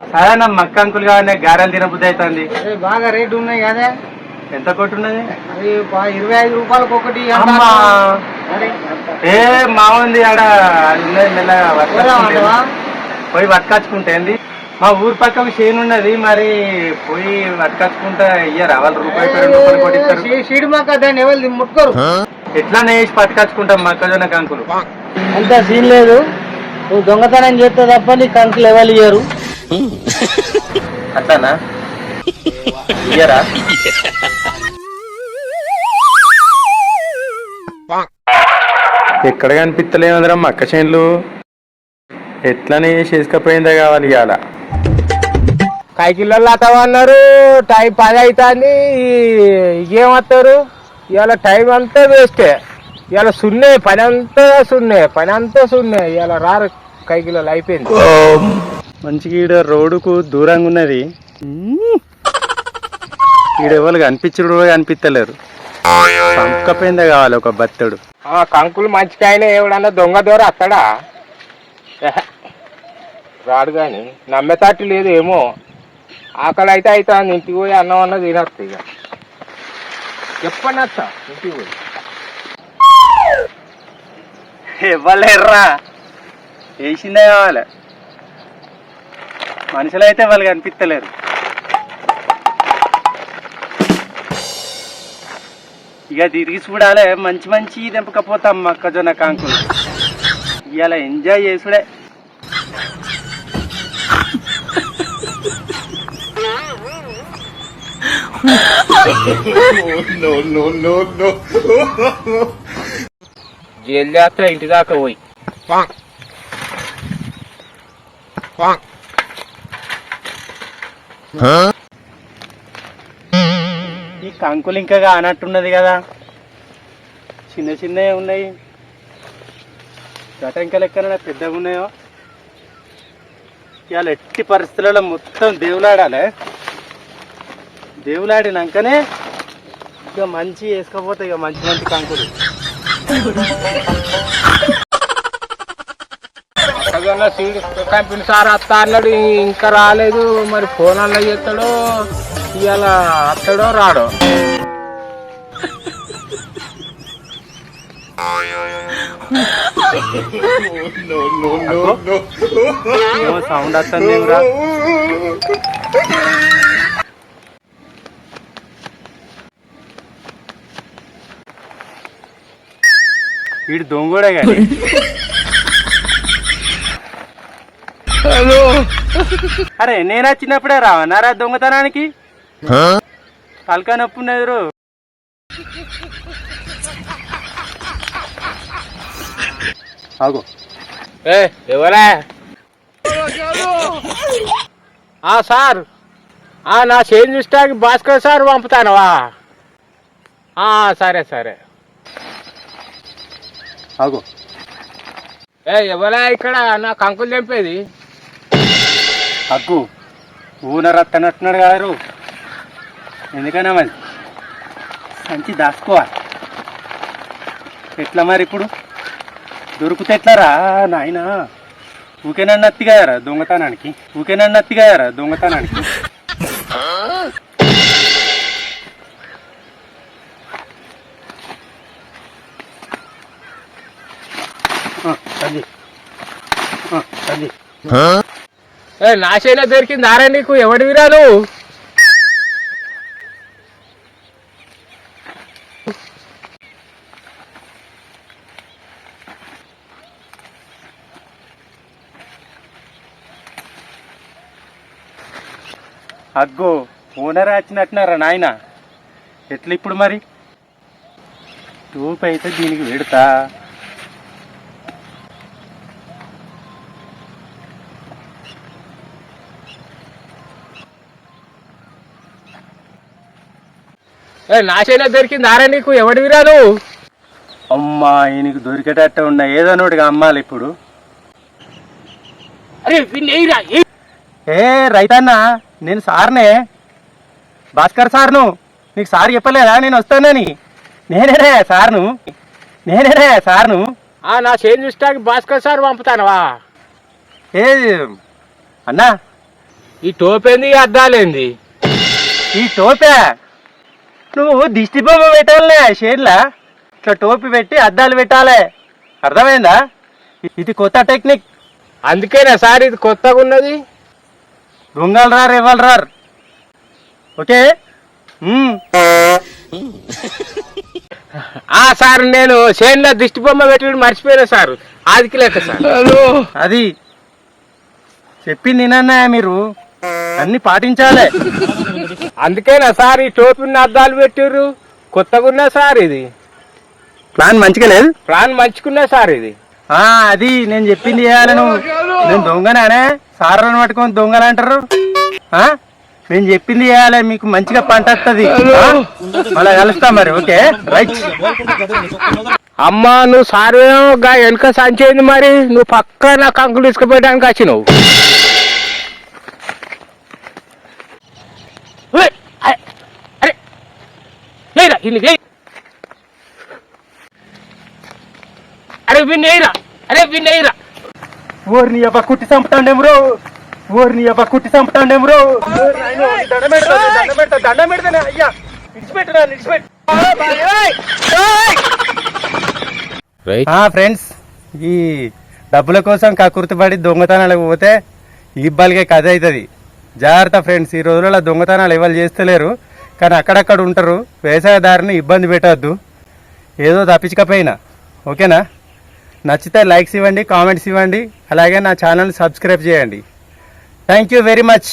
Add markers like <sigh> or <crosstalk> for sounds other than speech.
సరే నా మక్క అంకుల్ కావాలి గారెలు తినబుద్ధి అవుతుంది. బాగా రేటు ఉన్నాయి కదా? ఎంత కొట్టున్నది ఇరవై ఐదు రూపాయలకు ఒకటి ఏ మావుంది ఆడ పట్టుకొచ్చుకుంటే. పోయి పట్టుకొచ్చుకుంటేంది మా ఊరు పక్కకు చేను ఉన్నది మరి పోయి పట్టుకొచ్చుకుంటా ఇయ్యరా? వాళ్ళు రూపాయి రెండు రూపాయలు సీడు మాక దాన్ని ఎవరు ముట్టుకోరు. ఎట్లా వేసి పట్టుకొచ్చుకుంటాం మొక్కజొన్న కంకులు? అంత సీన్ లేదు. నువ్వు దొంగతనం చేస్తే తప్ప నీ కంకులు ఎవరు ఇయ్యరు? <laughs> అట్లానా? ఇయ్యరా? ఎక్కడ కనిపిస్తలేముందిరా మక్క చేనులు? ఎట్లనే చేసుకపోయిందా కావాలి ఇవాళ కైకిల్లో అన్నారు టైం పది అవుతుంది ఏమవుతారు ఇవాళ టైం అంతా వేస్టే ఇవాళ సున్నే పని అంతా సున్నే పని అంతా సున్నే ఇవాళ రారు కైకిల్లో అయిపోయింది. మంచిగా ఈడ రోడ్డుకు దూరంగా ఉన్నది. ఈడ ఎవరు కనిపించడు కూడా కనిపిస్తలేరు పంపకపోయిందా కావాలి ఒక బత్తడు ఆ కంకులు మంచికాయన ఎవడన్నా దొంగ దూర అత్తడా. రాడు కానీ నమ్మేటట్టు లేదు ఏమో. ఆకలి అయితే అవుతుంది ఇంటికి పోయి అన్నం అన్న తినచ్చు ఇక. చెప్పండి అచ్చ ఇంటికి పోయి? ఇవ్వలేర్రా వేసిందే కావాలి. మనుషులు అయితే వాళ్ళు కనిపిస్తలేరు ఇక తిరిగి చూడాలి మంచి మంచి దింపకపోతాం మొక్కజొన్న కాంకులు. ఇవాళ ఎంజాయ్ చేసుడే. జైలు చేస్తా ఇంటి దాకా పోయి. ఈ కంకులు ఇంకా కానట్టున్నది కదా. చిన్న చిన్నవి ఉన్నాయి. గటంక లెక్కన పెద్దగా ఉన్నాయో? ఇవాళ ఎట్టి పరిస్థితులలో మొత్తం దేవులాడాలి. దేవులాడినాకనే ఇక మంచి వేసుకోపోతే ఇక మంచి మంచి కంకులు. మొక్కజొన్న సీడ్ కంపెనీ సార్ వస్తా అన్నాడు ఇంకా రాలేదు. మరి ఫోన్ అన్న చేస్తాడో ఇవాళ వస్తాడో రాడో? సౌండ్ వస్తుంది వీడు దొంగోడే కానీ. అరే నేను వచ్చినప్పుడే రావన్నారా దొంగతనానికి? తలకాయ నొప్పి ఉన్నది రో. ఆగు. ఏ ఎవరా? ఆ సార్. ఆ నా చేంజ్ చూస్తాకి భాస్కర్ సార్ పంపుతానవా? ఆ సరే సరే. ఆగు. ఏ ఎవరా ఇక్కడ? నా కంకులు తెంపేది అగ్గు. ఊనర్ అత్తనట్టున్నాడు గారు ఎందుకన్నా మరి? సంచి దాచుకోవాలి. ఎట్లా మరి ఇప్పుడు? దొరికితే ఎట్లారా? నాయన. ఊకేనన్ను అత్తి దొంగతనానికి? ఊకేనన్ను అత్తి దొంగతనానికి? ఆ, తల్లి తల్లి నాశైనా దొరికింది. ఆరా నీకు? ఎవడు నువ్వు? అగ్గో ఓనర్ వచ్చినట్టున్నారా నాయన? ఎట్లా ఇప్పుడు మరి? టూప్ అయితే దీనికి పెడతా నా దొరికింది ఆరా నీకు? ఎవడివిరా నువ్వు? అమ్మా ఈయనకి దొరికేటట్టు ఉన్న ఏదో నోటిగా అమ్మాలి ఇప్పుడు. అరే. ఏ? రైతన్న నేను సార్నే. భాస్కర్ సార్ను. నీకు సార్ చెప్పలేదా? నేను వస్తానని. నేనేనే సార్ను. నేనేనే సార్ను. ఆ నా చేంజ్ చూస్తాకి భాస్కర్ సార్ పంపుతానవా? ఏ అన్నా. ఈ టోపేంది ఈ అద్దాలేంది? ఈ టోపే? నువ్వు దిష్టి బొమ్మ పెట్టాలే షేడ్లా ఇట్లా టోపీ పెట్టి అద్దాలు పెట్టాలి. అర్థమైందా? ఇది కొత్త టెక్నిక్. అందుకేనా సార్ ఇది కొత్తగా ఉన్నది? దొంగలు రారు ఇవ్వాలి రారు. ఓకే. ఆ సార్ నేను చేనులో దిష్టి బొమ్మ పెట్టి మర్చిపోయినా సార్. ఆదికి లెక్క సార్. అది చెప్పింది వినన్నా మీరు. అన్ని పాటించాలి. అందుకేనా సార్ ఈ టోపీని అద్దాలు పెట్టిర్రు? కొత్తగా ఉన్నా సార్ ఇది. ప్లాన్ మంచిగా లేదు? ప్లాన్ మంచుకున్నా సార్ ఇది. ఆ, అది నేను చెప్పింది చేయాలి నువ్వు నేను దొంగనానే సార్లను పట్టుకొని దొంగలు అంటారు? ఆ? నేను చెప్పింది చేయాలి మీకు మంచిగా పంట వస్తుంది మళ్ళీ కలుస్తా మరి ఓకే? రైట్. అమ్మా నువ్వు సార్గా వెనక సంచేయింది మరి. నువ్వు పక్క నా కంకులు తీసుకుపోయడానికి వచ్చినావు. అరే వేయరా అరే వేయరా ఓర్ని అబ్బా కుట్టి చంపుతాండేం బ్రో? ఓర్ని అబ్బా కుట్టి చంపుతాండేం బ్రో? దండం పెడతా దండం పెడతా దండం పెడతానే అయ్యా. ఇడిచిపెట్టరా ఇడిచిపెట్టు ఆ ఫ్రెండ్స్ ఈ డబ్బుల కోసం కకుర్తిపడి దొంగతనాలకు పోతే ఇబ్బందిగా కథ అవుతుంది జాగ్రత్త ఫ్రెండ్స్ ఈ రోజులలో దొంగతనాలు ఎవరు చేస్తలేరు. కానీ అక్కడక్కడ ఉంటారు. వ్యవసాయదారుని ఇబ్బంది పెట్టవద్దు ఏదో తప్పించకపోయినా. ఓకేనా? నచ్చితే లైక్స్ ఇవ్వండి కామెంట్స్ ఇవ్వండి. అలాగే నా ఛానల్ సబ్స్క్రైబ్ చేయండి. Thank you very much.